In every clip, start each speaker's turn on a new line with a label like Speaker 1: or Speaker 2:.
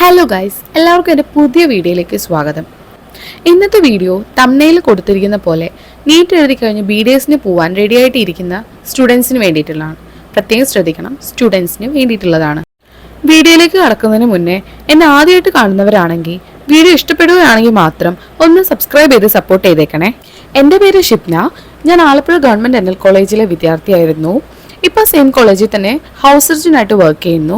Speaker 1: Hello guys എല്ലാവർക്കും എന്റെ പുതിയ വീഡിയോയിലേക്ക് സ്വാഗതം. ഇന്നത്തെ വീഡിയോ തമ്മനയിൽ കൊടുത്തിരിക്കുന്ന പോലെ നീറ്റ് എഴുതി കഴിഞ്ഞ് ബി ഡി എസിന് പോവാൻ റെഡിയായിട്ട് ഇരിക്കുന്ന സ്റ്റുഡൻസിന് വേണ്ടിയിട്ടുള്ളതാണ്. പ്രത്യേകം ശ്രദ്ധിക്കണം സ്റ്റുഡൻസിന് വേണ്ടിയിട്ടുള്ളതാണ്. വീഡിയോയിലേക്ക് കടക്കുന്നതിന് മുന്നേ എന്നെ ആദ്യമായിട്ട് കാണുന്നവരാണെങ്കിൽ വീഡിയോ ഇഷ്ടപ്പെടുകയാണെങ്കിൽ മാത്രം ഒന്ന് സബ്സ്ക്രൈബ് ചെയ്ത് സപ്പോർട്ട് ചെയ്തേക്കണേ. എന്റെ പേര് ഷിപ്ന ഞാൻ ആലപ്പുഴ ഗവൺമെന്റ് ഡെന്റൽ കോളേജിലെ വിദ്യാർത്ഥിയായിരുന്നു. ഇപ്പോൾ സെയിം കോളേജിൽ തന്നെ ഹൗസ് സർജനായിട്ട് വർക്ക് ചെയ്യുന്നു.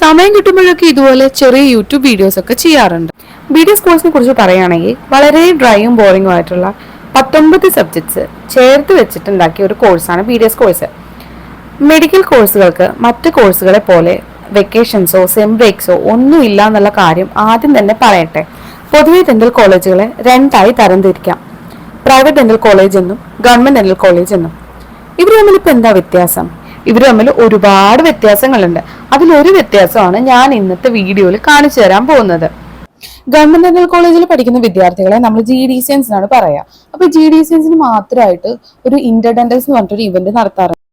Speaker 1: സമയം കിട്ടുമ്പോഴൊക്കെ ഇതുപോലെ ചെറിയ യൂട്യൂബ് വീഡിയോസ് ഒക്കെ ചെയ്യാറുണ്ട്. ബി ഡി കോഴ്സിനെ കുറിച്ച് പറയുകയാണെങ്കിൽ വളരെ ഡ്രൈയും ബോറിംഗും ആയിട്ടുള്ള പത്തൊമ്പത് സബ്ജക്ട്സ് ചേർത്ത് വെച്ചിട്ടുണ്ടാക്കിയ ഒരു കോഴ്സാണ് B D S course medical കോഴ്സുകൾക്ക് മറ്റ് കോഴ്സുകളെ പോലെ വെക്കേഷൻസോ സെം ബ്രേക്സോ ഒന്നും ഇല്ല എന്നുള്ള കാര്യം ആദ്യം തന്നെ പറയട്ടെ. പൊതുവെ ഡെന്റൽ കോളേജുകളെ രണ്ടായി തരംതിരിക്കാം. പ്രൈവറ്റ് ഡെന്റൽ കോളേജ് എന്നും ഗവൺമെന്റ് ഡെന്റൽ കോളേജ് എന്നും. ഇവർ തമ്മിൽ ഇപ്പൊ എന്താ വ്യത്യാസം? ഇവർ തമ്മിൽ ഒരുപാട് വ്യത്യാസങ്ങളുണ്ട്. അതിലൊരു വ്യത്യാസമാണ് ഞാൻ ഇന്നത്തെ വീഡിയോയിൽ കാണിച്ചു തരാൻ പോകുന്നത്. ഗവൺമെന്റ് ഡെന്റൽ കോളേജിൽ പഠിക്കുന്ന വിദ്യാർത്ഥികളെ നമ്മൾ ജി ഡി സി എന്നാണ് പറയാ. അപ്പൊ ജി ഡി സി എൻസിന് മാത്രമായിട്ട് ഒരു ഇന്റർ ഡെന്റൽസ് എന്ന് പറഞ്ഞിട്ടൊരു ഇവന്റ് നടത്താറുണ്ട്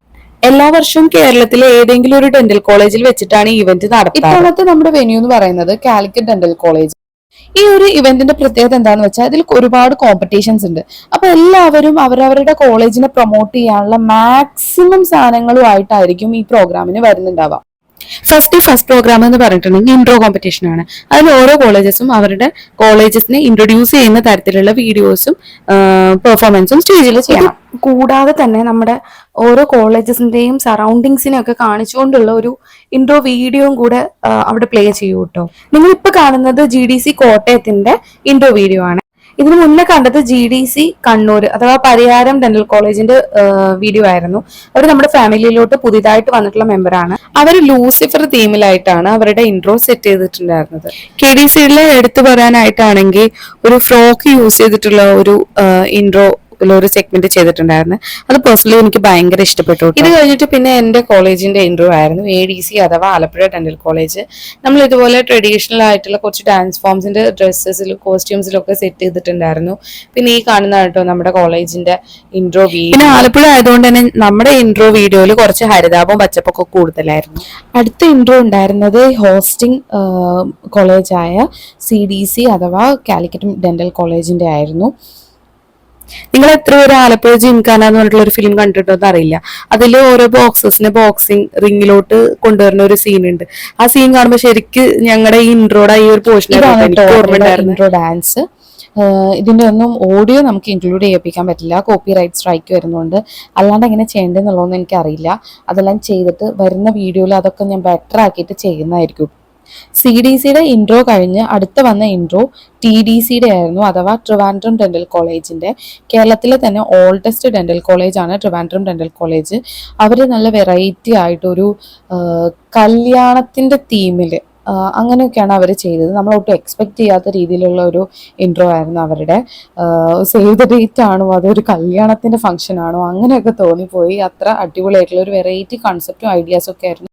Speaker 1: എല്ലാ വർഷവും കേരളത്തിലെ ഏതെങ്കിലും ഒരു ഡെന്റൽ കോളേജിൽ വെച്ചിട്ടാണ് ഈ ഇവന്റ് നടത്തുന്നത് ഇപ്പോഴത്തെ നമ്മുടെ വെന്യൂ എന്ന് പറയുന്നത് കാലിക്കറ്റ് ഡെന്റൽ കോളേജ് ഈ ഒരു ഇവന്റിന്റെ പ്രത്യേകത എന്താന്ന് വെച്ചാൽ ഇതിൽ ഒരുപാട് കോമ്പറ്റീഷൻസ് ഉണ്ട്. അപ്പൊ എല്ലാവരും അവരവരുടെ കോളേജിനെ പ്രൊമോട്ട് ചെയ്യാനുള്ള മാക്സിമം സാധനങ്ങളുമായിട്ടായിരിക്കും ഈ പ്രോഗ്രാമിന് വരുന്നുണ്ടാവുക. ഫസ്റ്റ് ഫസ്റ്റ് പ്രോഗ്രാം എന്ന് പറഞ്ഞിട്ടുണ്ടെങ്കിൽ ഇൻട്രോ കോമ്പറ്റീഷൻ ആണ്. അതിൽ ഓരോ കോളേജസും അവരുടെ കോളേജസിനെ ഇൻട്രൊഡ്യൂസ് ചെയ്യുന്ന തരത്തിലുള്ള വീഡിയോസും പെർഫോമൻസും സ്റ്റേജിൽ ചെയ്യണം. കൂടാതെ തന്നെ നമ്മുടെ ഓരോ കോളേജസിന്റെയും സറൗണ്ടിങ്സിനെ ഒക്കെ കാണിച്ചുകൊണ്ടുള്ള ഒരു ഇൻട്രോ വീഡിയോയും കൂടെ അവിടെ പ്ലേ ചെയ്യൂ കേട്ടോ നിങ്ങൾ ഇപ്പൊ കാണുന്നത് ജി ഡി സി കോട്ടയത്തിന്റെ ഇൻട്രോ വീഡിയോ ആണ്. ഇതിനു മുന്നേ കണ്ടത് ജി ഡി സി കണ്ണൂർ അഥവാ പരിഹാരം ഡെന്റൽ കോളേജിന്റെ വീഡിയോ ആയിരുന്നു. അവർ നമ്മുടെ ഫാമിലിയിലോട്ട് പുതിയതായിട്ട് വന്നിട്ടുള്ള മെമ്പറാണ് അവർ ലൂസിഫർ തീമിലായിട്ടാണ് അവരുടെ ഇൻട്രോ സെറ്റ് ചെയ്തിട്ടുണ്ടായിരുന്നത്. കെ ഡി സിയിലെ എടുത്തു പറയാനായിട്ടാണെങ്കിൽ ഒരു ഫ്രോക്ക് യൂസ് ചെയ്തിട്ടുള്ള ഒരു ഇൻട്രോ ഒരു സെഗ്മെന്റ് ചെയ്തിട്ടുണ്ടായിരുന്നു. അത് പേഴ്സണലി എനിക്ക് ഭയങ്കര ഇഷ്ടപ്പെട്ടു ഇത് കഴിഞ്ഞിട്ട് പിന്നെ എന്റെ കോളേജിന്റെ ഇന്റർവ്യൂ ആയിരുന്നു എ ഡി സി അഥവാ ആലപ്പുഴ ഡെന്റൽ കോളേജ് നമ്മൾ ഇതുപോലെ ട്രഡീഷണൽ ആയിട്ടുള്ള കുറച്ച് ഡാൻസ് ഫോംസിന്റെ ഡ്രസ്സസിലും കോസ്റ്റ്യൂംസിലും ഒക്കെ സെറ്റ് ചെയ്തിട്ടുണ്ടായിരുന്നു. പിന്നെ ഈ കാണുന്ന കേട്ടോ നമ്മുടെ കോളേജിന്റെ ഇൻട്രോ പിന്നെ ആലപ്പുഴ ആയതുകൊണ്ട് തന്നെ നമ്മുടെ ഇൻട്രോ വീഡിയോയിൽ കുറച്ച് ഹരിതാപവും പച്ചപ്പൊക്കെ കൂടുതലായിരുന്നു. അടുത്ത ഇൻട്രോ ഉണ്ടായിരുന്നത് ഹോസ്റ്റിംഗ് കോളേജായ സി ഡി സി അഥവാ കാലിക്കറ്റ് ഡെന്റൽ കോളേജിന്റെ ആയിരുന്നു. നിങ്ങൾ എത്ര പേര് ആലപ്പുഴ ജിംഖാന എന്ന് പറഞ്ഞിട്ടുള്ള ഒരു ഫിലിം കണ്ടിട്ടുണ്ടോ അറിയില്ല. അതിൽ ഓരോ ബോക്സസിനെ ബോക്സിംഗ് റിങ്ങിലോട്ട് കൊണ്ടുവരുന്ന ഒരു സീൻ ഉണ്ട്. ആ സീൻ കാണുമ്പോൾ ശരിക്ക് ഞങ്ങളുടെ ഈ ഇൻട്രോയുടെ ഈ ഒരു പോർഷൻ ഇൻട്രോ ഡാൻസ് ഇതിന്റെ ഒന്നും ഓഡിയോ നമുക്ക് ഇൻക്ലൂഡ് ചെയ്യിപ്പിക്കാൻ പറ്റില്ല. കോപ്പി റൈറ്റ് സ്ട്രൈക്ക് വരുന്നുണ്ട്. അല്ലാണ്ട് എങ്ങനെ ചെയ്യേണ്ടതെന്നുള്ളതൊന്നും എനിക്കറിയില്ല. അതെല്ലാം ചെയ്തിട്ട് വരുന്ന വീഡിയോയിൽ അതൊക്കെ ഞാൻ ബെറ്റർ ആക്കിയിട്ട് ചെയ്യുന്നതായിരിക്കും. സി ഡി സിയുടെ ഇൻട്രോ കഴിഞ്ഞ് അടുത്ത വന്ന ഇൻട്രോ ടി ഡി സിയുടെ ആയിരുന്നു അഥവാ ട്രിവാൻഡ്രം ഡെന്റൽ കോളേജിന്റെ കേരളത്തിലെ തന്നെ ഓൾഡസ്റ്റ് ഡെന്റൽ കോളേജാണ് ട്രിവാൻഡ്രം ഡെന്റൽ കോളേജ് അവർ നല്ല വെറൈറ്റി ആയിട്ടൊരു കല്യാണത്തിന്റെ തീമിൽ അങ്ങനെയൊക്കെയാണ് അവർ ചെയ്തത്. നമ്മളൊട്ടും എക്സ്പെക്ട് ചെയ്യാത്ത രീതിയിലുള്ള ഒരു ഇൻട്രോ ആയിരുന്നു അവരുടെ. സേവ് ദ ഡേറ്റ് ആണോ അതൊരു കല്യാണത്തിന്റെ ഫംഗ്ഷൻ ആണോ അങ്ങനെയൊക്കെ തോന്നിപ്പോയി. അത്ര അടിപൊളിയായിട്ടുള്ള ഒരു വെറൈറ്റി കൺസെപ്റ്റും ഐഡിയാസും ഒക്കെ ആയിരുന്നു.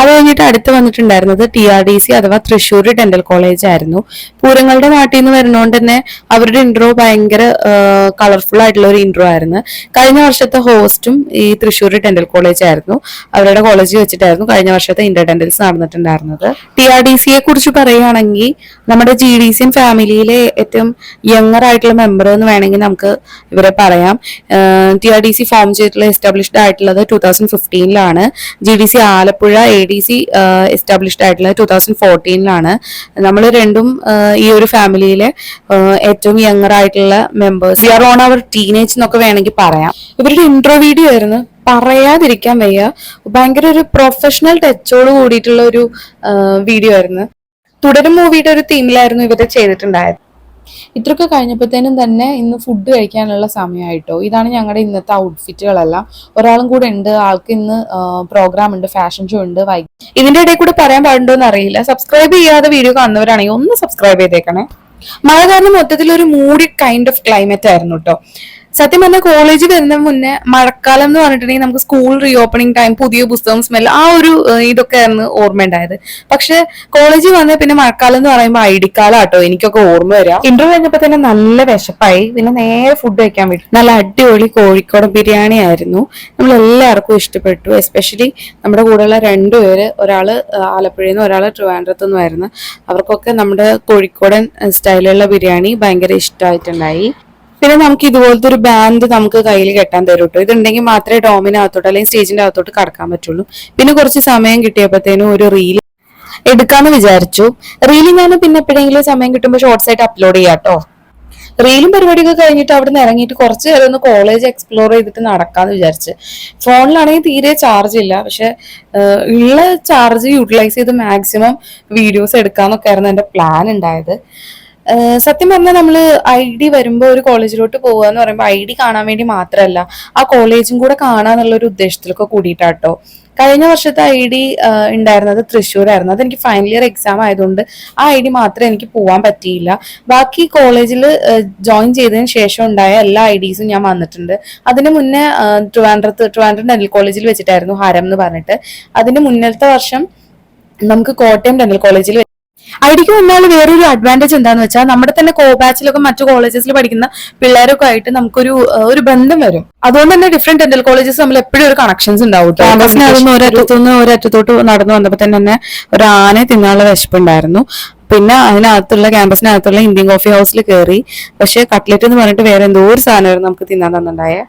Speaker 1: അത് കഴിഞ്ഞിട്ട് അടുത്ത് വന്നിട്ടുണ്ടായിരുന്നത് ടി ആർ ഡി സി അഥവാ തൃശ്ശൂർ ഡെന്റൽ കോളേജ് ആയിരുന്നു. പൂരങ്ങളുടെ നാട്ടിൽ നിന്ന് വരുന്നതുകൊണ്ട് തന്നെ അവരുടെ ഇൻട്രോ ഭയങ്കര കളർഫുൾ ആയിട്ടുള്ള ഒരു ഇൻട്രോ ആയിരുന്നു. കഴിഞ്ഞ വർഷത്തെ ഹോസ്റ്റും ഈ തൃശ്ശൂർ ഡെന്റൽ കോളേജ് ആയിരുന്നു. അവരുടെ കോളേജിൽ വെച്ചിട്ടായിരുന്നു കഴിഞ്ഞ വർഷത്തെ ഇന്റർ ഡെന്റൽസ് നടന്നിട്ടുണ്ടായിരുന്നത് ടി ആർ ഡി സിയെ കുറിച്ച് പറയുകയാണെങ്കിൽ നമ്മുടെ ജി ഡി സി ഫാമിലിയിലെ ഏറ്റവും യങ്ങർ ആയിട്ടുള്ള മെമ്പർ എന്ന് വേണമെങ്കിൽ നമുക്ക് ഇവരെ പറയാം. T R D C form ചെയ്തിട്ടുള്ള എസ്റ്റാബ്ലിഷ്ഡ് ആയിട്ടുള്ളത് two thousand ഫിഫ്റ്റീനിലാണ് G D C Alappuzha A D C established ആയിട്ടുള്ളത് ടൂ തൗസൻഡ് ഫോർട്ടീനിലാണ് നമ്മൾ രണ്ടും ഈ ഒരു ഫാമിലിയിലെ ഏറ്റവും യങ്ങർ ആയിട്ടുള്ള members are on our teenage എന്നൊക്കെ വേണമെങ്കിൽ പറയാം. ഇവരുടെ ഇൻട്രോ വീഡിയോ ആയിരുന്നു. പറയാതിരിക്കാൻ വയ്യ. ഭയങ്കര ഒരു പ്രൊഫഷണൽ ടച്ചോട് കൂടിയിട്ടുള്ള ഒരു വീഡിയോ ആയിരുന്നു. തുടരും മൂവിയുടെ ഒരു തീമിലായിരുന്നു ഇവരെ ചെയ്തിട്ടുണ്ടായത്. ഇത്രയൊക്കെ കഴിഞ്ഞപ്പോഴത്തേനും തന്നെ ഇന്ന് ഫുഡ് കഴിക്കാനുള്ള സമയമായിട്ടോ. ഇതാണ് ഞങ്ങളുടെ ഇന്നത്തെ ഔട്ട്ഫിറ്റുകളെല്ലാം ഒരാളും കൂടെ ഉണ്ട് ആൾക്ക് ഇന്ന് പ്രോഗ്രാം ഉണ്ട് ഫാഷൻ ഷോ ഉണ്ട് വൈകി ഇതിന്റെ ഇടയിൽ കൂടെ പറയാൻ പാടുണ്ടോ എന്ന് അറിയില്ല. സബ്സ്ക്രൈബ് ചെയ്യാതെ വീഡിയോ കാണുന്നവരാണെങ്കിൽ ഒന്ന് സബ്സ്ക്രൈബ് ചെയ്തേക്കണേ. മഴ കാരണം മൊത്തത്തിൽ ഒരു മൂടി കൈൻഡ് ഓഫ് ക്ലൈമറ്റ് ആയിരുന്നു കേട്ടോ സത്യം പറഞ്ഞാൽ കോളേജ് വരുന്ന മുന്നേ മഴക്കാലം എന്ന് പറഞ്ഞിട്ടുണ്ടെങ്കിൽ നമുക്ക് സ്കൂൾ റീ ഓപ്പണിംഗ് ടൈം പുതിയ പുസ്തകം സ്മെൽ ആ ഒരു ഇതൊക്കെ ആയിരുന്നു ഓർമ്മയുണ്ടായത്. പക്ഷെ കോളേജിൽ വന്ന പിന്നെ മഴക്കാലം എന്ന് പറയുമ്പോൾ ഐ ഡി കാലം ആട്ടോ. എനിക്കൊക്കെ ഓർമ്മ വരാം. ഇന്റർവ്യൂ കഴിഞ്ഞപ്പോ തന്നെ നല്ല വിശപ്പായി. പിന്നെ നേരെ ഫുഡ് കഴിക്കാൻ പറ്റും നല്ല അടിപൊളി കോഴിക്കോട് ബിരിയാണി ആയിരുന്നു. നമ്മൾ എല്ലാവർക്കും ഇഷ്ടപ്പെട്ടു. എസ്പെഷ്യലി നമ്മുടെ കൂടെയുള്ള രണ്ടുപേര് ഒരാൾ ഏഹ്, ആലപ്പുഴയിൽ നിന്ന് ഒരാൾ ട്രിവാൻഡ്രത്തു നിന്നുമായിരുന്നു അവർക്കൊക്കെ നമ്മുടെ കോഴിക്കോടൻ സ്റ്റൈലുള്ള ബിരിയാണി ഭയങ്കര ഇഷ്ടമായിട്ടുണ്ടായി. പിന്നെ നമുക്ക് ഇതുപോലത്തെ ഒരു ബാൻഡ് നമുക്ക് കയ്യിൽ കെട്ടാൻ തരും കേട്ടോ ഇതുണ്ടെങ്കിൽ മാത്രമേ ഡോമിനകത്തോട്ട് അല്ലെങ്കിൽ സ്റ്റേജിന്റെ അകത്തോട്ട് കടക്കാൻ പറ്റുള്ളൂ. പിന്നെ കുറച്ച് സമയം കിട്ടിയപ്പോഴത്തേനും ഒരു റീൽ എടുക്കാന്ന് വിചാരിച്ചു. റീലിൽ ഞാൻ പിന്നെ എപ്പോഴെങ്കിലും സമയം കിട്ടുമ്പോൾ ഷോർട്സ് ആയിട്ട് അപ്ലോഡ് ചെയ്യാം റീലും പരിപാടിയൊക്കെ കഴിഞ്ഞിട്ട് അവിടെ നിന്ന് ഇറങ്ങിയിട്ട് കുറച്ച് നേരം ഒന്ന് കോളേജ് എക്സ്പ്ലോർ ചെയ്തിട്ട് നടക്കാന്ന് വിചാരിച്ച്. ഫോണിലാണെങ്കിൽ തീരെ ചാർജ് ഇല്ല. പക്ഷെ ഉള്ള ചാർജ് യൂട്ടിലൈസ് ചെയ്ത് മാക്സിമം വീഡിയോസ് എടുക്കാന്നൊക്കെ ആയിരുന്നു എന്റെ പ്ലാൻ ഉണ്ടായത്. സത്യം പറഞ്ഞാൽ നമ്മൾ ഐ ഡി വരുമ്പോൾ ഒരു കോളേജിലോട്ട് പോവുക എന്ന് പറയുമ്പോൾ ഐ ഡി കാണാൻ വേണ്ടി മാത്രമല്ല ആ കോളേജും കൂടെ കാണാന്നുള്ള ഒരു ഉദ്ദേശത്തിലൊക്കെ കൂടിയിട്ടാട്ടോ. കഴിഞ്ഞ വർഷത്തെ ഐ ഡി ഉണ്ടായിരുന്നത് തൃശ്ശൂരായിരുന്നു. അതെനിക്ക് ഫൈനൽ ഇയർ എക്സാം ആയതുകൊണ്ട് ആ ഐ ഡി മാത്രമേ എനിക്ക് പോകാൻ പറ്റിയില്ല. ബാക്കി കോളേജിൽ ജോയിൻ ചെയ്തതിന് ശേഷം ഉണ്ടായ എല്ലാ ഐ ഡീസും ഞാൻ വന്നിട്ടുണ്ട്. അതിന് മുന്നേ ട്രിവാൻഡ്രത്ത് ട്രിവാൻഡ്രം ഡെന്റൽ കോളേജിൽ വെച്ചിട്ടായിരുന്നു ഹരം എന്ന് പറഞ്ഞിട്ട്. അതിന് മുന്നത്തെ വർഷം നമുക്ക് കോട്ടയം ഡെന്റൽ കോളേജിൽ ഐ ഡിക്ക് വന്നാൽ വേറൊരു അഡ്വാന്റേജ് എന്താന്ന് വെച്ചാൽ നമ്മുടെ തന്നെ കോ ബാച്ചിലൊക്കെ മറ്റു കോളേജസിൽ പഠിക്കുന്ന പിള്ളേരൊക്കെ ആയിട്ട് നമുക്കൊരു ഒരു ബന്ധം വരും. അതുകൊണ്ട് തന്നെ ഡിഫറെന്റ് ഡെന്റൽ കോളേജസ് നമ്മൾ എപ്പോഴും ഒരു കണക്ഷൻസ് ഉണ്ടാവും ഒരറ്റത്തുനിന്ന് ഒരറ്റത്തോട്ട് നടന്നു വന്നപ്പോൾ തന്നെ തന്നെ ഒരു ആനെ തിന്നാനുള്ള വിശപ്പുണ്ടായിരുന്നു. പിന്നെ അതിനകത്തുള്ള ക്യാമ്പസിനകത്തുള്ള ഇന്ത്യൻ കോഫി ഹൗസിൽ കയറി പക്ഷെ കട്ട്ലറ്റ് എന്ന് പറഞ്ഞിട്ട് വേറെ എന്തോ ഒരു സാധനമായിരുന്നു നമുക്ക് തിന്നാൻ തന്നിട്ടുണ്ടായേ.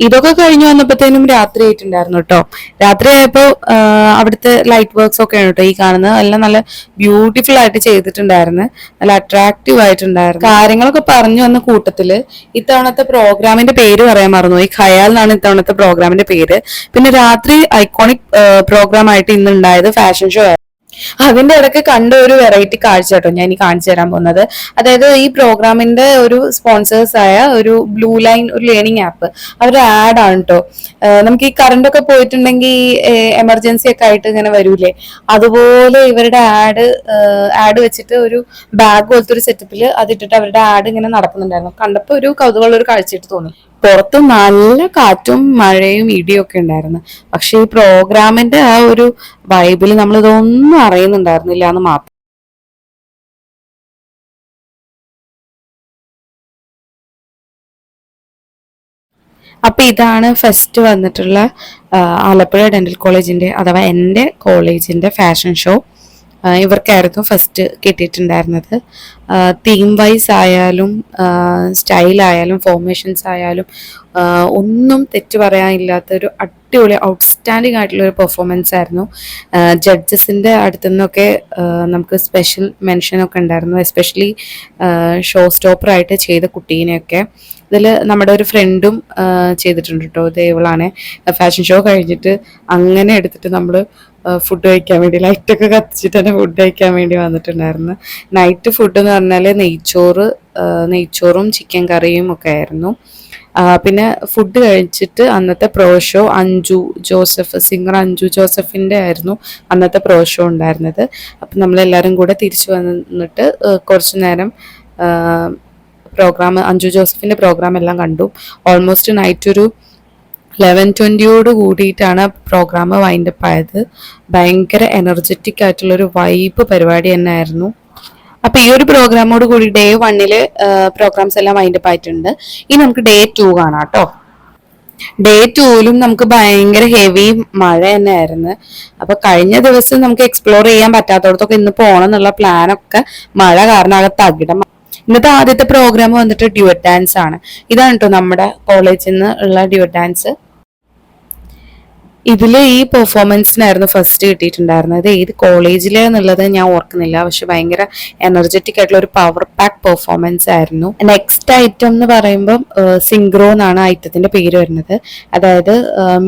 Speaker 1: ഇതൊക്കെ കഴിഞ്ഞു വന്നപ്പോഴത്തേനും രാത്രി ആയിട്ടുണ്ടായിരുന്നു കേട്ടോ. രാത്രി ആയപ്പോ ആ, അവിടുത്തെ ലൈറ്റ് വർക്ക്സ് ആണ് കേട്ടോ ഈ കാണുന്നത്. എല്ലാം നല്ല ബ്യൂട്ടിഫുൾ ആയിട്ട് ചെയ്തിട്ടുണ്ടായിരുന്നു. നല്ല അട്രാക്റ്റീവ് ആയിട്ടുണ്ടായിരുന്നു. കാര്യങ്ങളൊക്കെ പറഞ്ഞു വന്ന കൂട്ടത്തിൽ ഇത്തവണത്തെ പ്രോഗ്രാമിന്റെ പേര് പറയാൻ മറന്നു ഈ ഖയാൽ എന്നാണ് ഇത്തവണത്തെ പ്രോഗ്രാമിന്റെ പേര്. പിന്നെ രാത്രി ഐക്കോണിക് പ്രോഗ്രാം ആയിട്ട് ഇന്ന് ഉണ്ടായത് ഫാഷൻ ഷോ അതിന്റെ ഇടയ്ക്ക് കണ്ട ഒരു വെറൈറ്റി കാഴ്ച കേട്ടോ ഞാൻ ഇനി കാണിച്ചു തരാൻ പോകുന്നത്. അതായത് ഈ പ്രോഗ്രാമിന്റെ ഒരു സ്പോൺസേഴ്സ് ആയ ഒരു ബ്ലൂ ലൈൻ ഒരു ലേണിംഗ് ആപ്പ് അവരുടെ ആഡ് ആണ് കേട്ടോ നമുക്ക് ഈ കറണ്ട് ഒക്കെ പോയിട്ടുണ്ടെങ്കിൽ എമർജൻസി ഒക്കെ ആയിട്ട് ഇങ്ങനെ വരൂലേ? അതുപോലെ ഇവരുടെ ആഡ് ആഡ് വെച്ചിട്ട് ഒരു ബാഗ് പോലത്തെ ഒരു സെറ്റപ്പിൽ അതിട്ടിട്ട് അവരുടെ ആഡ് ഇങ്ങനെ നടക്കുന്നുണ്ടായിരുന്നു. കണ്ടപ്പോൾ ഒരു കൗതുകമുള്ള ഒരു കാഴ്ചയായിട്ട് തോന്നി. പുറത്ത് നല്ല കാറ്റും മഴയും ഇടിയും ഒക്കെ ഉണ്ടായിരുന്നു. പക്ഷെ ഈ പ്രോഗ്രാമിന്റെ ആ ഒരു വൈബിൽ നമ്മൾ ഇതൊന്നും അറിയുന്നുണ്ടായിരുന്നില്ല എന്ന് മാത്രം. അപ്പൊ ഇതാണ് ഫസ്റ്റ് വന്നിട്ടുള്ള ആലപ്പുഴ ഡെന്റൽ കോളേജിന്റെ അഥവാ എന്റെ കോളേജിന്റെ ഫാഷൻ ഷോ. ഇവർക്കായിരുന്നു ഫസ്റ്റ് കിട്ടിയിട്ടുണ്ടായിരുന്നത്. തീം വൈസ് ആയാലും സ്റ്റൈൽ ആയാലും ഫോർമേഷൻസ് ആയാലും ഒന്നും തെറ്റ് പറയാനില്ലാത്ത ഒരു അടിപൊളി ഔട്ട്സ്റ്റാൻഡിങ് ആയിട്ടുള്ള ഒരു പെർഫോമൻസ് ആയിരുന്നു. ജഡ്ജസിന്റെ അടുത്തു നിന്നൊക്കെ നമുക്ക് സ്പെഷ്യൽ മെൻഷനൊക്കെ ഉണ്ടായിരുന്നു. എസ്പെഷ്യലി ഷോ സ്റ്റോപ്പറായിട്ട് ചെയ്ത കുട്ടീനെയൊക്കെ. ഇതിൽ നമ്മുടെ ഒരു ഫ്രണ്ടും ചെയ്തിട്ടുണ്ട് കേട്ടോ ദേവളാണ് ഫാഷൻ ഷോ കഴിഞ്ഞിട്ട് അങ്ങനെ എടുത്തിട്ട് നമ്മൾ ഫുഡ് കഴിക്കാൻ വേണ്ടി ലൈറ്റൊക്കെ കത്തിച്ചിട്ട് തന്നെ ഫുഡ് കഴിക്കാൻ വേണ്ടി വന്നിട്ടുണ്ടായിരുന്നു. നൈറ്റ് ഫുഡ് എന്ന് പറഞ്ഞാൽ നെയ്ച്ചോറ് നെയ്ച്ചോറും ചിക്കൻ കറിയും ഒക്കെ ആയിരുന്നു. പിന്നെ ഫുഡ് കഴിച്ചിട്ട് അന്നത്തെ pro show Anju Joseph singer Anju ജോസഫിന്റെ ആയിരുന്നു അന്നത്തെ പ്രോഷോ ഉണ്ടായിരുന്നത്. അപ്പം നമ്മളെല്ലാവരും കൂടെ തിരിച്ചു വന്നിട്ട് കുറച്ച് നേരം പ്രോഗ്രാം അഞ്ജു ജോസഫിന്റെ പ്രോഗ്രാം എല്ലാം കണ്ടു. ഓൾമോസ്റ്റ് നൈറ്റ് ഒരു ലെവൻ ട്വന്റിയോട് കൂടിയിട്ടാണ് പ്രോഗ്രാം വൈൻഡപ്പ് ആയത്. ഭയങ്കര എനർജറ്റിക് ആയിട്ടുള്ളൊരു വൈബ് പരിപാടി തന്നെ ആയിരുന്നു അപ്പൊ ഈ ഒരു പ്രോഗ്രാമോട് കൂടി ഡേ വണ്ണിൽ പ്രോഗ്രാംസ് എല്ലാം വൈൻഡപ്പ് ആയിട്ടുണ്ട്. ഇനി നമുക്ക് ഡേ ടു കാണാം കേട്ടോ. ഡേ ടൂലും നമുക്ക് ഭയങ്കര ഹെവി മഴ തന്നെ ആയിരുന്നു അപ്പൊ കഴിഞ്ഞ ദിവസം നമുക്ക് എക്സ്പ്ലോർ ചെയ്യാൻ പറ്റാത്തടത്തൊക്കെ ഇന്ന് പോകണം എന്നുള്ള പ്ലാനൊക്കെ മഴ കാരണം ആകെ തകിടം ഇന്നത്തെ ആദ്യത്തെ പ്രോഗ്രാം വന്നിട്ട് ഡ്യുവറ്റ് ഡാൻസ് ആണ്. ഇതാണ് കേട്ടോ നമ്മുടെ കോളേജിൽ നിന്ന് ഉള്ള ഡ്യുവറ്റ് ഡാൻസ് ഇതിൽ ഈ പെർഫോമൻസിനായിരുന്നു ഫസ്റ്റ് കിട്ടിയിട്ടുണ്ടായിരുന്നത്. ഏത് കോളേജിലെ എന്നുള്ളത് ഞാൻ ഓർക്കുന്നില്ല. പക്ഷെ ഭയങ്കര എനർജറ്റിക് ആയിട്ടുള്ള ഒരു പവർ പാക്ക് പെർഫോമൻസ് ആയിരുന്നു. നെക്സ്റ്റ് ഐറ്റം എന്ന് പറയുമ്പം സിംഗ്രോ എന്നാണ് ഐറ്റത്തിന്റെ പേര് വരുന്നത്. അതായത്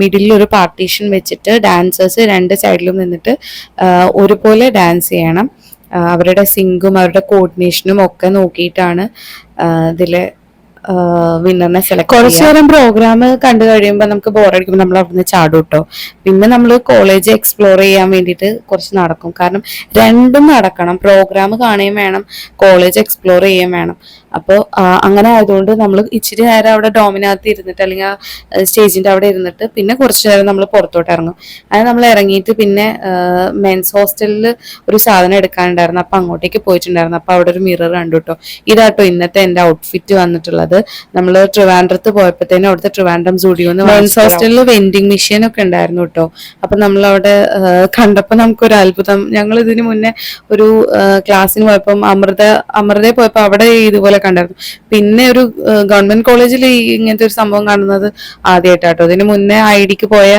Speaker 1: മിഡിലിൽ ഒരു പാർട്ടീഷൻ വെച്ചിട്ട് ഡാൻസേഴ്സ് രണ്ട് സൈഡിലും നിന്നിട്ട് ഒരുപോലെ ഡാൻസ് ചെയ്യണം. അവരുടെ സിങ്കും അവരുടെ കോർഡിനേഷനും ഒക്കെ നോക്കിയിട്ടാണ് ഇതിൽ വിന്നറിനെ സെലക്ട് കുറച്ചു നേരം പ്രോഗ്രാം കണ്ടു കഴിയുമ്പോൾ നമുക്ക് ബോറടിക്കുമ്പോൾ നമ്മൾ അവിടുന്ന് ചാടും കേട്ടോ പിന്നെ നമ്മൾ കോളേജ് എക്സ്പ്ലോർ ചെയ്യാൻ വേണ്ടിയിട്ട് കുറച്ച് നടക്കും. കാരണം രണ്ടും നടക്കണം. പ്രോഗ്രാം കാണുകയും വേണം കോളേജ് എക്സ്പ്ലോർ ചെയ്യുകയും വേണം. അപ്പോൾ അങ്ങനെ ആയതുകൊണ്ട് നമ്മൾ ഇച്ചിരി നേരം അവിടെ ഡോമിനകത്ത് ഇരുന്നിട്ട് അല്ലെങ്കിൽ ആ സ്റ്റേജിന്റെ അവിടെ ഇരുന്നിട്ട് പിന്നെ കുറച്ച് നേരം നമ്മൾ പുറത്തോട്ട് ഇറങ്ങും. അങ്ങനെ നമ്മൾ ഇറങ്ങിയിട്ട് പിന്നെ മെൻസ് ഹോസ്റ്റലിൽ ഒരു സാധനം എടുക്കാനുണ്ടായിരുന്നു. അപ്പൊ അങ്ങോട്ടേക്ക് പോയിട്ടുണ്ടായിരുന്നു. അപ്പൊ അവിടെ ഒരു മിറർ കണ്ടു കേട്ടോ ഇതാട്ടോ ഇന്നത്തെ എന്റെ ഔട്ട്ഫിറ്റ് വന്നിട്ടുള്ളത്. നമ്മൾ ട്രിവാൻഡ്രത്ത് പോയപ്പോഴത്തേനും അവിടുത്തെ ട്രിവാൻഡ്രം സ്റ്റുഡിയോ മെൻസ് ഹോസ്റ്റലിൽ വെൻഡിങ് മെഷീൻ ഒക്കെ ഉണ്ടായിരുന്നു കേട്ടോ അപ്പൊ നമ്മൾ അവിടെ കണ്ടപ്പോൾ നമുക്കൊരു അത്ഭുതം. ഞങ്ങൾ ഇതിന് മുന്നേ ഒരു ക്ലാസ്സിന് പോയപ്പം അമൃത അമൃതയിൽ പോയപ്പോൾ അവിടെ ഇതുപോലെ കണ്ടായിരുന്നു. പിന്നെ ഒരു ഗവൺമെന്റ് കോളേജിൽ ഇങ്ങനത്തെ ഒരു സംഭവം കാണുന്നത് ആദ്യമായിട്ടാട്ടോ ഇതിന് മുന്നേ ഐ ഡിക്ക് പോയ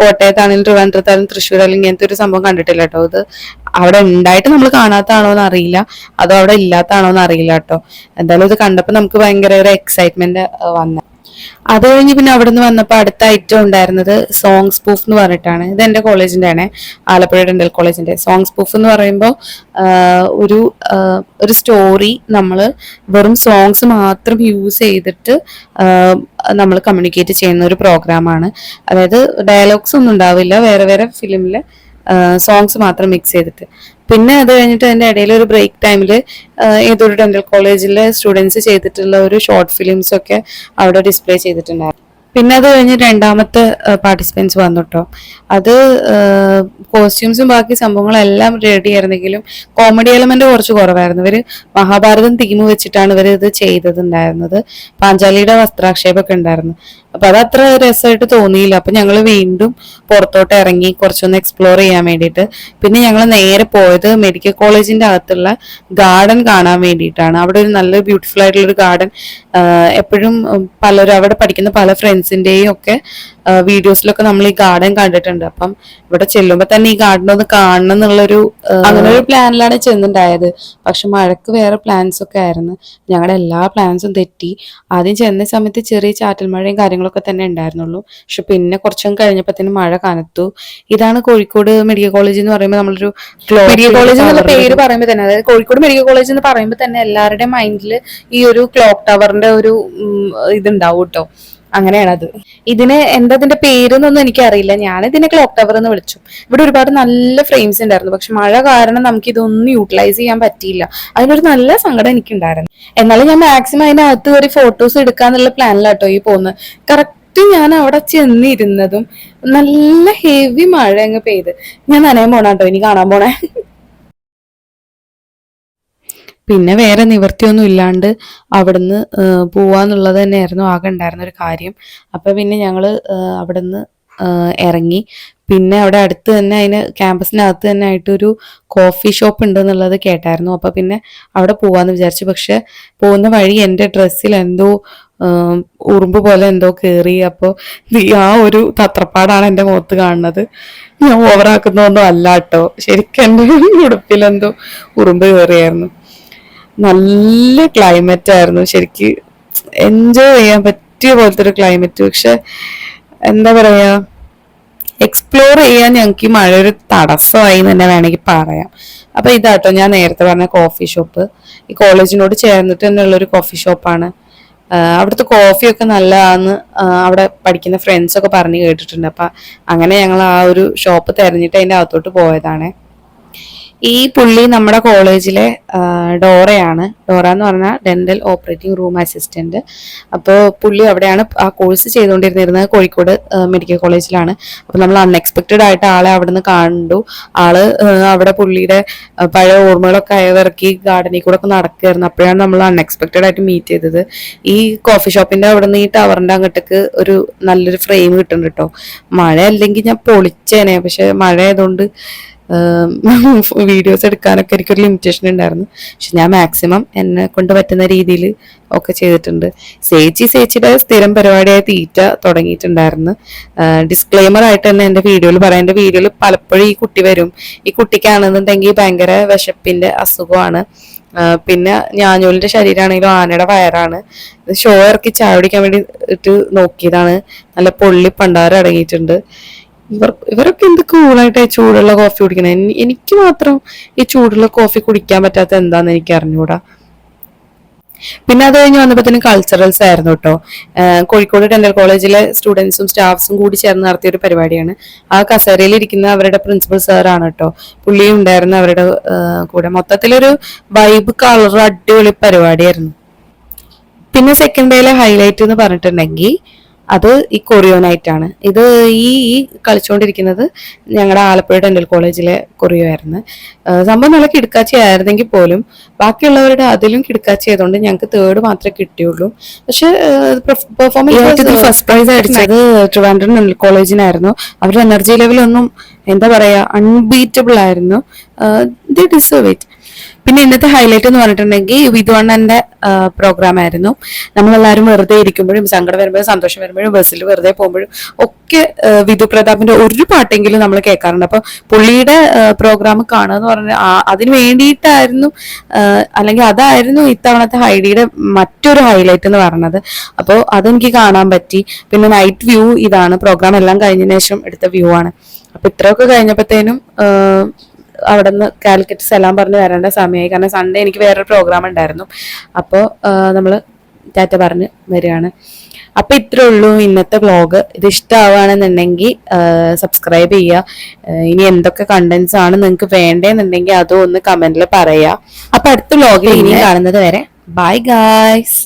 Speaker 1: കോട്ടയത്താണെങ്കിലും ട്രിവാൻഡ്രത്താണെങ്കിലും തൃശ്ശൂരാണെങ്കിലും ഇങ്ങനത്തെ ഒരു സംഭവം കണ്ടിട്ടില്ല കേട്ടോ ഇത് അവിടെ ഉണ്ടായിട്ട് നമ്മൾ കാണാത്താണോ എന്ന് അറിയില്ല അതോ അവിടെ ഇല്ലാത്താണോ എന്ന് അറിയില്ല കേട്ടോ. എന്തായാലും ഇത് കണ്ടപ്പോൾ നമുക്ക് ഭയങ്കര ഒരു എക്സൈറ്റ്മെന്റ് വന്ന. അത് കഴിഞ്ഞ് പിന്നെ അവിടെ നിന്ന് വന്നപ്പോൾ അടുത്ത ഐറ്റം ഉണ്ടായിരുന്നത് സോങ്സ് പ്രൂഫ് എന്ന് പറഞ്ഞിട്ടാണ്. ഇത് എന്റെ കോളേജിന്റെ ആണ് ആലപ്പുഴ ഡെന്റൽ കോളേജിന്റെ സോങ്സ് പ്രൂഫ് എന്ന് പറയുമ്പോൾ ഒരു ഒരു സ്റ്റോറി നമ്മൾ വെറും സോങ്സ് മാത്രം യൂസ് ചെയ്തിട്ട് നമ്മൾ കമ്മ്യൂണിക്കേറ്റ് ചെയ്യുന്ന ഒരു പ്രോഗ്രാമാണ് അതായത് ഡയലോഗ്സ് ഒന്നും ഉണ്ടാവില്ല. വേറെ വേറെ ഫിലിമിൽ സോങ്സ് മാത്രം മിക്സ് ചെയ്തിട്ട്. പിന്നെ അത് കഴിഞ്ഞിട്ട് അതിന്റെ ഇടയിൽ ഒരു ബ്രേക്ക് ടൈമിൽ ഏതൊരു ഡെന്റൽ കോളേജിലെ സ്റ്റുഡൻസ് ചെയ്തിട്ടുള്ള ഒരു ഷോർട്ട് ഫിലിംസ് ഒക്കെ അവിടെ ഡിസ്പ്ലേ ചെയ്തിട്ടുണ്ടായിരുന്നു. പിന്നെ അത് കഴിഞ്ഞ് രണ്ടാമത്തെ പാർട്ടിസിപ്പൻസ് വന്നു കേട്ടോ അത് കോസ്റ്റ്യൂംസും ബാക്കി സംഭവങ്ങളെല്ലാം റെഡി ആയിരുന്നെങ്കിലും കോമഡി എലമെന്റ് കുറച്ച് കുറവായിരുന്നു. ഇവർ മഹാഭാരതം തീം വെച്ചിട്ടാണ് ഇവർ ഇത് ചെയ്തതുണ്ടായിരുന്നത്. പാഞ്ചാലിയുടെ വസ്ത്രാക്ഷേപമൊക്കെ ഉണ്ടായിരുന്നു. അപ്പൊ അത് അത്ര രസമായിട്ട് തോന്നിയില്ല. അപ്പൊ ഞങ്ങൾ വീണ്ടും പുറത്തോട്ട് ഇറങ്ങി കുറച്ചൊന്ന് എക്സ്പ്ലോർ ചെയ്യാൻ വേണ്ടിയിട്ട്. പിന്നെ ഞങ്ങൾ നേരെ പോയത് മെഡിക്കൽ കോളേജിന്റെ അകത്തുള്ള ഗാർഡൻ കാണാൻ വേണ്ടിയിട്ടാണ്. അവിടെ ഒരു നല്ല ബ്യൂട്ടിഫുൾ ആയിട്ടുള്ള ഒരു ഗാർഡൻ എപ്പോഴും പലരും അവിടെ പഠിക്കുന്ന പല ഫ്രണ്ട്സിന്റെയും ഒക്കെ വീഡിയോസിലൊക്കെ നമ്മൾ ഈ ഗാർഡൻ കണ്ടിട്ടുണ്ട്. അപ്പം ഇവിടെ ചെല്ലുമ്പോൾ തന്നെ ഈ ഗാർഡൻ ഒന്ന് കാണണം എന്നുള്ളൊരു അങ്ങനെ ഒരു പ്ലാനിലാണ് ചെന്നുണ്ടായത്. പക്ഷെ മഴക്ക് വേറെ പ്ലാൻസ് ഒക്കെ ആയിരുന്നു. ഞങ്ങളുടെ എല്ലാ പ്ലാൻസും തെറ്റി. ആദ്യം ചെന്ന സമയത്ത് ചെറിയ ചാറ്റൽ മഴയും കാര്യങ്ങളൊക്കെ തന്നെ ഉണ്ടായിരുന്നുള്ളൂ പക്ഷെ പിന്നെ കുറച്ചും തന്നെ മഴ കനത്തു. ഇതാണ് കോഴിക്കോട് മെഡിക്കൽ കോളേജ് എന്ന് പറയുമ്പോൾ നമ്മളൊരു മെഡിക്കൽ കോളേജ് എന്നുള്ള പേര് പറയുമ്പോൾ തന്നെ അതായത് കോഴിക്കോട് മെഡിക്കൽ കോളേജ് എന്ന് പറയുമ്പോൾ തന്നെ എല്ലാവരുടെയും മൈൻഡിൽ ഈ ഒരു ക്ലോക്ക് ടവറിന്റെ ഒരു ഇതുണ്ടാവും കേട്ടോ അങ്ങനെയാണ് അത് ഇതിന് എന്താ ഇതിന്റെ പേരെന്നൊന്നും എനിക്കറിയില്ല. ഞാൻ ഇതിനെ ക്ലോക്ക് ടവർ എന്ന് വിളിച്ചു. ഇവിടെ ഒരുപാട് നല്ല ഫ്രെയിംസ് ഉണ്ടായിരുന്നു. പക്ഷെ മഴ കാരണം നമുക്ക് ഇതൊന്നും യൂട്ടിലൈസ് ചെയ്യാൻ പറ്റിയില്ല. അതിനൊരു നല്ല സങ്കടം എനിക്കുണ്ടായിരുന്നു. എന്നാലും ഞാൻ മാക്സിമം അതിനകത്ത് കയറി ഫോട്ടോസ് എടുക്കാന്നുള്ള പ്ലാനിലാട്ടോ ഈ പോകുന്നത്. കറക്റ്റ് ഞാൻ അവിടെ ചെന്നിരുന്നതും നല്ല ഹെവി മഴ അങ്ങ് പെയ്ത്. ഞാൻ നനയാൻ പോണാട്ടോ. ഇനി കാണാൻ പോണേ. പിന്നെ വേറെ നിവൃത്തിയൊന്നും ഇല്ലാണ്ട് അവിടുന്ന് പോവാന്നുള്ളത് തന്നെയായിരുന്നു ആകെ ഉണ്ടായിരുന്ന ഒരു കാര്യം. അപ്പൊ പിന്നെ ഞങ്ങൾ അവിടുന്ന് ഇറങ്ങി. പിന്നെ അവിടെ അടുത്ത് തന്നെ അതിന് ക്യാമ്പസിനകത്ത് തന്നെ ആയിട്ടൊരു കോഫി ഷോപ്പ് ഉണ്ട് എന്നുള്ളത് കേട്ടായിരുന്നു. അപ്പൊ പിന്നെ അവിടെ പോവാന്ന് വിചാരിച്ചു. പക്ഷെ പോകുന്ന വഴി എന്റെ ഡ്രസ്സിൽ എന്തോ ഉറുമ്പ് പോലെ എന്തോ കയറി അപ്പോൾ ആ ഒരു തത്രപ്പാടാണ് എന്റെ മുഖത്ത് കാണുന്നത്. ഞാൻ ഓവറാക്കുന്നതൊന്നും അല്ല കേട്ടോ. ശരിക്കും എന്റെ ഉടുപ്പിലെന്തോ ഉറുമ്പ് കയറിയായിരുന്നു നല്ല ക്ലൈമറ്റ് ആയിരുന്നു. ശരിക്ക് എൻജോയ് ചെയ്യാൻ പറ്റിയ പോലത്തെ ഒരു ക്ലൈമറ്റ് പക്ഷെ എന്താ പറയാ എക്സ്പ്ലോർ ചെയ്യാൻ ഞങ്ങൾക്ക് ഈ മഴ ഒരു തടസ്സമായി എന്ന് തന്നെ വേണമെങ്കിൽ പറയാം. അപ്പൊ ഇതാട്ടോ ഞാൻ നേരത്തെ പറഞ്ഞ കോഫി ഷോപ്പ് ഈ കോളേജിനോട് ചേർന്നിട്ട് തന്നെയുള്ള ഒരു കോഫി ഷോപ്പാണ് അവിടുത്തെ കോഫിയൊക്കെ നല്ലതാന്ന് അവിടെ പഠിക്കുന്ന ഫ്രണ്ട്സൊക്കെ പറഞ്ഞു കേട്ടിട്ടുണ്ട്. അപ്പൊ അങ്ങനെ ഞങ്ങൾ ആ ഒരു ഷോപ്പ് തിരഞ്ഞിട്ട് അതിന്റെ അകത്തോട്ട് പോയതാണ്. ഈ പുള്ളി നമ്മുടെ കോളേജിലെ ഡോറയാണ്. ഡോറ എന്ന് പറഞ്ഞാൽ ഡെന്റൽ ഓപ്പറേറ്റിംഗ് റൂം അസിസ്റ്റന്റ് അപ്പോൾ പുള്ളി അവിടെയാണ് ആ കോഴ്സ് ചെയ്തുകൊണ്ടിരുന്നിരുന്നത് കോഴിക്കോട് മെഡിക്കൽ കോളേജിലാണ് അപ്പോൾ നമ്മൾ അൺഎക്സ്പെക്റ്റഡ് ആയിട്ട് ആളെ അവിടുന്ന് കണ്ടു. ആൾ അവിടെ പുള്ളിയുടെ പഴയ ഓർമ്മകളൊക്കെ അയവിറക്കി ഗാർഡനിൽ കൂടെ ഒക്കെ നടക്കുകയായിരുന്നു. അപ്പോഴാണ് നമ്മൾ അൺഎക്സ്പെക്റ്റഡ് ആയിട്ട് മീറ്റ് ചെയ്തത്. ഈ കോഫി ഷോപ്പിന്റെ അവിടെ നിന്ന് ഈ ടവറിന്റെ അങ്ങോട്ടേക്ക് ഒരു നല്ലൊരു ഫ്രെയിം കിട്ടുന്നുണ്ട് കേട്ടോ മഴ അല്ലെങ്കിൽ ഞാൻ പൊളിച്ചേനെ. പക്ഷെ മഴ ആയതുകൊണ്ട് വീഡിയോസ് എടുക്കാനൊക്കെ എനിക്കൊരു ലിമിറ്റേഷൻ ഉണ്ടായിരുന്നു. പക്ഷെ ഞാൻ മാക്സിമം എന്നെ കൊണ്ട് പറ്റുന്ന രീതിയിൽ ഒക്കെ ചെയ്തിട്ടുണ്ട്. സേച്ചി സേച്ചിയുടെ സ്ഥിരം പരിപാടിയായ തീറ്റ തുടങ്ങിയിട്ടുണ്ടായിരുന്നു. ഡിസ്ക്ലെയിമർ ആയിട്ട് തന്നെ എന്റെ വീഡിയോയിൽ പറയാം. എന്റെ വീഡിയോയിൽ പലപ്പോഴും ഈ കുട്ടി വരും. ഈ കുട്ടിക്കാണെന്നുണ്ടെങ്കിൽ ഭയങ്കര വിശപ്പിന്റെ അസുഖമാണ്. പിന്നെ ഞാഞ്ഞൂലിന്റെ ശരീരമാണെങ്കിലും ആനയുടെ വയറാണ്. ഇത് ഷോ ഇറക്കി ചായ കുടിക്കാൻ വേണ്ടി ഇട്ട് നോക്കിയതാണ്. നല്ല പൊള്ളി പണ്ടാരം അടങ്ങിയിട്ടുണ്ട്. ഇവർ ഇവരൊക്കെ എന്ത് കൂളായിട്ട് ചൂടുള്ള കോഫി കുടിക്കണേ? എനിക്ക് മാത്രം ഈ ചൂടുള്ള കോഫി കുടിക്കാൻ പറ്റാത്ത എന്താന്ന് എനിക്ക് അറിഞ്ഞുകൂടാ പിന്നെ അത് കഴിഞ്ഞ് വന്നപ്പോഴത്തേനും കൾച്ചറൽസ് ആയിരുന്നു കേട്ടോ കോഴിക്കോട് ഡെന്റൽ കോളേജിലെ സ്റ്റുഡൻസും സ്റ്റാഫ്സും കൂടി ചേർന്ന് നടത്തിയ ഒരു പരിപാടിയാണ്. ആ കസേരയിൽ ഇരിക്കുന്ന അവരുടെ പ്രിൻസിപ്പൽ സാറാണ് കേട്ടോ പുള്ളി ഉണ്ടായിരുന്നു അവരുടെ കൂടെ. മൊത്തത്തിലൊരു വൈബ് കളർ അടിപൊളി പരിപാടിയായിരുന്നു. പിന്നെ സെക്കൻഡ് ഡേയിലെ ഹൈലൈറ്റ് എന്ന് പറഞ്ഞിട്ടുണ്ടെങ്കിൽ അത് ഈ കൊറിയോനായിട്ടാണ് ആണ് ഇത് ഈ ഈ കളിച്ചുകൊണ്ടിരിക്കുന്നത് ഞങ്ങളുടെ ആലപ്പുഴ ഡെന്റൽ കോളേജിലെ കൊറിയോ ആയിരുന്നു. സംഭവം നല്ല കിടക്കാച്ചി ആയിരുന്നെങ്കിൽ പോലും ബാക്കിയുള്ളവരുടെ അതിലും കിടക്കാച്ചി ആയതുകൊണ്ട് ഞങ്ങൾക്ക് തേർഡ് മാത്രമേ കിട്ടിയുള്ളൂ. പക്ഷെ പെർഫോമൻസ് ഫസ്റ്റ് പ്രൈസ് അടിച്ചത് ട്രിവാൻഡ്രം ഡെന്റൽ കോളേജിനായിരുന്നു അവരുടെ എനർജി ലെവലൊന്നും എന്താ പറയാ അൺബീറ്റബിൾ ആയിരുന്നു. ദി ഡിസേർവ് ഇറ്റ് പിന്നെ ഇന്നത്തെ ഹൈലൈറ്റ് എന്ന് പറഞ്ഞിട്ടുണ്ടെങ്കിൽ വിധുവണ്ണന്റെ പ്രോഗ്രാം ആയിരുന്നു. നമ്മളെല്ലാവരും വെറുതെ ഇരിക്കുമ്പോഴും സങ്കടം വരുമ്പോഴും സന്തോഷം വരുമ്പോഴും ബസ്സിൽ വെറുതെ പോകുമ്പോഴും ഒക്കെ വിധു പ്രതാപിന്റെ ഒരു പാട്ടെങ്കിലും നമ്മൾ കേൾക്കാറുണ്ട്. അപ്പൊ പുള്ളിയുടെ പ്രോഗ്രാം കാണുക എന്ന് പറഞ്ഞാൽ അതിന് വേണ്ടിയിട്ടായിരുന്നു അല്ലെങ്കിൽ അതായിരുന്നു ഇത്തവണത്തെ ഹൈഡിയുടെ മറ്റൊരു ഹൈലൈറ്റ് എന്ന് പറഞ്ഞത്. അപ്പോൾ അതെനിക്ക് കാണാൻ പറ്റി. പിന്നെ നൈറ്റ് വ്യൂ ഇതാണ്. പ്രോഗ്രാം എല്ലാം കഴിഞ്ഞതിന് ശേഷം എടുത്ത വ്യൂ ആണ്. അപ്പൊ ഇത്രയൊക്കെ കഴിഞ്ഞപ്പോഴത്തേനും അവിടെ നിന്ന് കാലിക്കറ്റ് സലാം പറഞ്ഞ് വരേണ്ട സമയമായി. കാരണം സൺഡേ എനിക്ക് വേറൊരു പ്രോഗ്രാം ഉണ്ടായിരുന്നു. അപ്പോൾ നമ്മൾ ടാറ്റ പറഞ്ഞ് വരികയാണ്. അപ്പോൾ ഇത്രേ ഉള്ളൂ ഇന്നത്തെ വ്ലോഗ് ഇത് ഇഷ്ടമാവുകയാണെന്നുണ്ടെങ്കിൽ സബ്സ്ക്രൈബ് ചെയ്യുക. ഇനി എന്തൊക്കെ കണ്ടന്റ്സ് ആണ് നിങ്ങൾക്ക് വേണ്ടതെന്നുണ്ടെങ്കിൽ അതും ഒന്ന് കമന്റിൽ പറയുക. അപ്പോൾ അടുത്ത വ്ലോഗിൽ ഇനി കാണുന്നത് വരെ. Bye guys